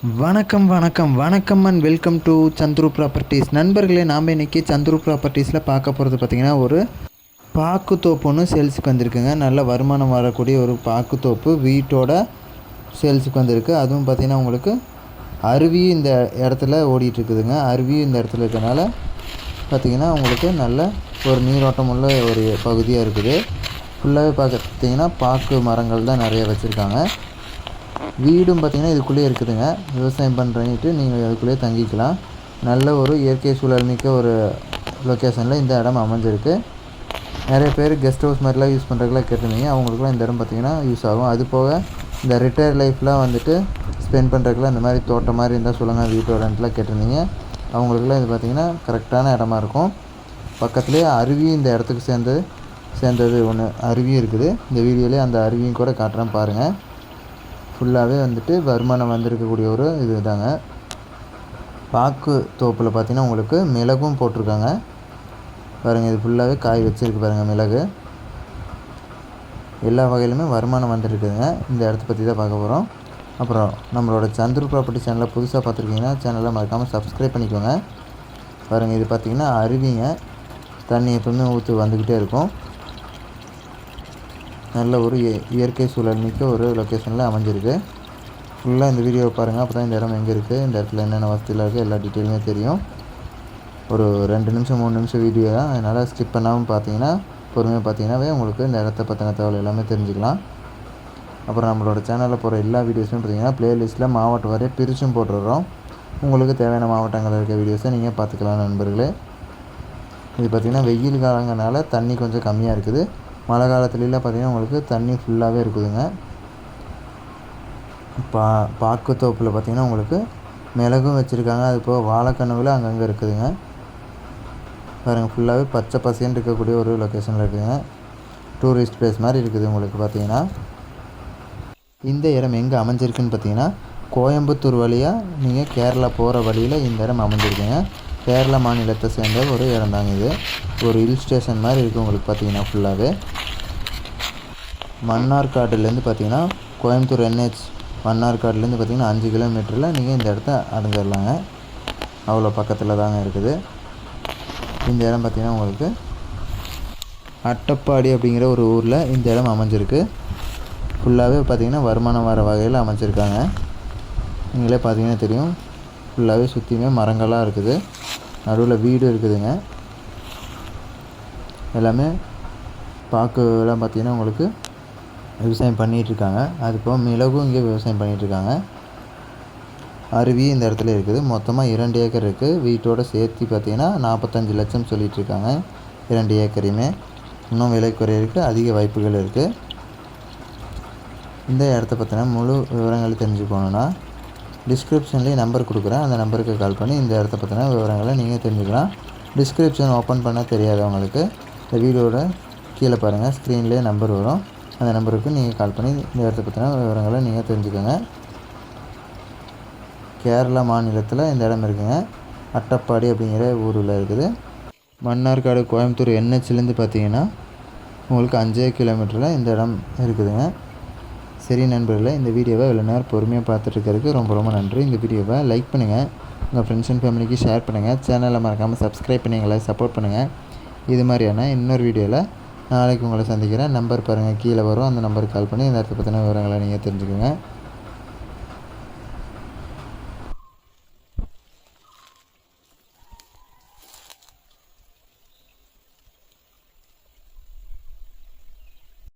வணக்கம் வணக்கம் வணக்கம் and welcome to Chandru properties நண்பர்களே நாம் இன்றைக்கி சந்துரு ப்ராப்பர்ட்டிஸில் பார்க்க போகிறது பார்த்திங்கன்னா ஒரு பாக்குத்தோப்பு ஒன்று சேல்ஸுக்கு வந்திருக்குங்க. நல்ல வருமானம் வரக்கூடிய ஒரு பாக்குத்தோப்பு வீட்டோட சேல்ஸுக்கு வந்திருக்கு. அதுவும் பார்த்திங்கன்னா உங்களுக்கு அருவியும் இந்த இடத்துல ஓடிட்டுருக்குதுங்க. அருவியும் இந்த இடத்துல இருக்கனால பார்த்திங்கன்னா உங்களுக்கு நல்ல ஒரு நீரோட்டம் உள்ள ஒரு பகுதியாக இருக்குது. ஃபுல்லாகவே பார்த்திங்கன்னா பாக்கு மரங்கள் தான் நிறைய வச்சுருக்காங்க. வீடும் பார்த்திங்கன்னா இதுக்குள்ளேயே இருக்குதுங்க. விவசாயம் பண்ணுறேன்ட்டு நீங்கள் அதுக்குள்ளேயே தங்கிக்கலாம். நல்ல ஒரு இயற்கை சூழல் மிக்க ஒரு லொக்கேஷனில் இந்த இடம் அமைஞ்சிருக்கு. நிறைய பேர் கெஸ்ட் ஹவுஸ் மாதிரிலாம் யூஸ் பண்ணுறதுக்குலாம் கேட்டிருந்தீங்க. அவங்களுக்குலாம் இந்த இடம் பார்த்திங்கன்னா யூஸ் ஆகும். அது போக இந்த ரிட்டையர் லைஃப்லாம் வந்துட்டு ஸ்பெண்ட் பண்ணுறதுக்குலாம் இந்த மாதிரி தோட்டம் மாதிரி இருந்தால் சொல்லுங்கள் வீட்டோட ரெண்ட்லாம் கேட்டிருந்தீங்க. அவங்களுக்குலாம் இது பார்த்திங்கன்னா கரெக்டான இடமா இருக்கும். பக்கத்துலேயே அருவி இந்த இடத்துக்கு சேர்ந்து சேர்ந்தது ஒன்று அருவியும் இருக்குது. இந்த வீடியோலேயே அந்த அருவியும் கூட காட்டுறேன் பாருங்கள் ஃபுல்லாகவே வந்துட்டு வருமானம் வந்திருக்கக்கூடிய ஒரு இது தாங்க பாக்கு தோப்பில் பார்த்திங்கன்னா உங்களுக்கு மிளகும் போட்டிருக்காங்க. பாருங்கள் இது ஃபுல்லாகவே காய் வச்சுருக்கு பாருங்கள் மிளகு. எல்லா வகையிலுமே வருமானம் வந்துருக்குதுங்க. இந்த இடத்த பற்றி தான் பார்க்க போகிறோம் அப்புறம் நம்மளோட சந்துரு ப்ராப்பர்ட்டி சேனலை புதுசாக பார்த்துருக்கீங்கன்னா சேனலை மறக்காமல் சப்ஸ்கிரைப் பண்ணிக்கோங்க. பாருங்கள் இது பார்த்திங்கன்னா அருவிங்க. தண்ணி எப்பவுமே ஊற்று வந்துக்கிட்டே இருக்கும். நல்ல ஒரு இயற்கை சூழல் மிக்க ஒரு லொக்கேஷனில் அமைஞ்சிருக்கு. ஃபுல்லாக இந்த வீடியோவை பாருங்கள் அப்போ தான் இந்த இடம் எங்கே இருக்குது இந்த இடத்துல என்னென்ன வசதியில் இருக்குது எல்லா டீட்டெயிலுமே தெரியும். ஒரு ரெண்டு நிமிஷம் மூணு நிமிஷம் வீடியோ தான். அதனால் ஸ்கிப் பண்ணாமல் பார்த்தீங்கன்னா பொறுமையாக பார்த்தீங்கன்னாவே உங்களுக்கு இந்த இடத்த பற்றின தகவல் எல்லாமே தெரிஞ்சுக்கலாம். அப்புறம் நம்மளோட சேனலில் போகிற எல்லா வீடியோஸுமே பார்த்தீங்கன்னா ப்ளேலிஸ்ட்டில் மாவட்டம் வரைய பிரிச்சும் போட்டுடுறோம் உங்களுக்கு தேவையான மாவட்டங்களில் இருக்க வீடியோஸை நீங்கள் பார்த்துக்கலாம் நண்பர்களே. இது பார்த்திங்கன்னா வெயில் காலங்கனால தண்ணி கொஞ்சம் கம்மியாக இருக்குது. மழை காலத்துலலாம் பார்த்திங்கன்னா உங்களுக்கு தண்ணி ஃபுல்லாகவே இருக்குதுங்க. பா பாக்குத்தோப்பில் பார்த்திங்கன்னா உங்களுக்கு மிளகும் வச்சுருக்காங்க. அது போக வாழைக்கண்ணுகளும் அங்கங்கே இருக்குதுங்க. பாருங்கள் ஃபுல்லாகவே பச்சை பசேன்னு இருக்கக்கூடிய ஒரு லொக்கேஷனில் இருக்குதுங்க. டூரிஸ்ட் பிளேஸ் மாதிரி இருக்குது உங்களுக்கு பார்த்தீங்கன்னா. இந்த இடம் எங்கே அமைஞ்சிருக்குன்னு பார்த்தீங்கன்னா கோயம்புத்தூர் வழியாக நீங்கள் கேரளா போகிற வழியில் இந்த இடம் அமைஞ்சிருக்குங்க. கேரள மாநிலத்தை சேர்ந்த ஒரு இடம் தாங்க இது. ஒரு ஹில் ஸ்டேஷன் மாதிரி இருக்குது உங்களுக்கு பார்த்தீங்கன்னா ஃபுல்லாகவே மன்னார்காடுலேருந்து பார்த்தீங்கன்னா கோயம்புத்தூர் என்ஹெச் மன்னார்காடுலேருந்து பார்த்தீங்கன்னா அஞ்சு கிலோமீட்டரில் நீங்கள் இந்த இடத்த அடைஞ்சிடலாங்க அவ்வளோ பக்கத்தில் தாங்க இருக்குது. இந்த இடம் பார்த்திங்கன்னா உங்களுக்கு அட்டப்பாடி அப்படிங்கிற ஒரு ஊரில் இந்த இடம் அமைஞ்சிருக்கு. ஃபுல்லாகவே பார்த்திங்கன்னா வருமானம் வர வகையில் அமைஞ்சிருக்காங்க. நீங்களே பார்த்தீங்கன்னா தெரியும். ஃபுல்லாகவே சுற்றியுமே மரங்களாக இருக்குது. நடுவில் வீடு இருக்குதுங்க. எல்லாமே பார்க்கலாம் பார்த்திங்கன்னா உங்களுக்கு விவசாயம் பண்ணிகிட்ருக்காங்க அது போக மிளகும் இங்கே விவசாயம் பண்ணிகிட்ருக்காங்க அருவி இந்த இடத்துல இருக்குது. மொத்தமாக இரண்டு ஏக்கர் இருக்குது வீட்டோட சேர்த்து பார்த்திங்கன்னா நாற்பத்தஞ்சு லட்சம் சொல்லிகிட்ருக்காங்க இரண்டு ஏக்கரையுமே. இன்னும் விலை குறையிறதுக்கு அதிக வாய்ப்புகள் இருக்குது இந்த இடத்த பற்றின முழு விவரங்கள் தெரிஞ்சுக்கணுன்னா டிஸ்கிரிப்ஷன்லேயே நம்பர் கொடுக்குறேன். அந்த நம்பருக்கு கால் பண்ணி இந்த இடத்த பற்றின விவரங்களை நீங்கள் தெரிஞ்சுக்கலாம். டிஸ்கிரிப்ஷன் ஓப்பன் பண்ண தெரியாதவங்களுக்கு இந்த வீடியோட கீழே பாருங்கள் ஸ்க்ரீன்லேயே நம்பர் வரும். அந்த நம்பருக்கு நீங்கள் கால் பண்ணி இந்த இடத்த பற்றின விவரங்களை நீங்கள் தெரிஞ்சுக்கோங்க. கேரளா மாநிலத்தில் இந்த இடம் இருக்குங்க. அட்டப்பாடி அப்படிங்கிற ஊரில் இருக்குது. மன்னார்காடு கோயம்புத்தூர் என்ஹெச்லேருந்து பார்த்தீங்கன்னா உங்களுக்கு அஞ்சே கிலோமீட்டரில் இந்த இடம் இருக்குதுங்க. சரி நண்பர்களே இந்த வீடியோவை இவ்வளோ நேரம் பொறுமையாக பார்த்துட்டு ரொம்ப ரொம்ப நன்றி. இந்த வீடியோவை லைக் பண்ணுங்கள் உங்கள் ஃப்ரெண்ட்ஸ் அண்ட் ஃபேமிலிக்கு ஷேர் பண்ணுங்கள் சேனலை மறக்காமல் சப்ஸ்கிரைப் பண்ணி எங்களை சப்போர்ட் பண்ணுங்கள் இது மாதிரியான இன்னொரு வீடியோவில் நாளைக்கு உங்களை சந்திக்கிறேன். நம்பர் பாருங்கள் கீழே வரும். அந்த நம்பருக்கு கால் பண்ணி இந்த இடத்த பற்றின விவரங்களை நீங்கள் தெரிஞ்சுக்கோங்க.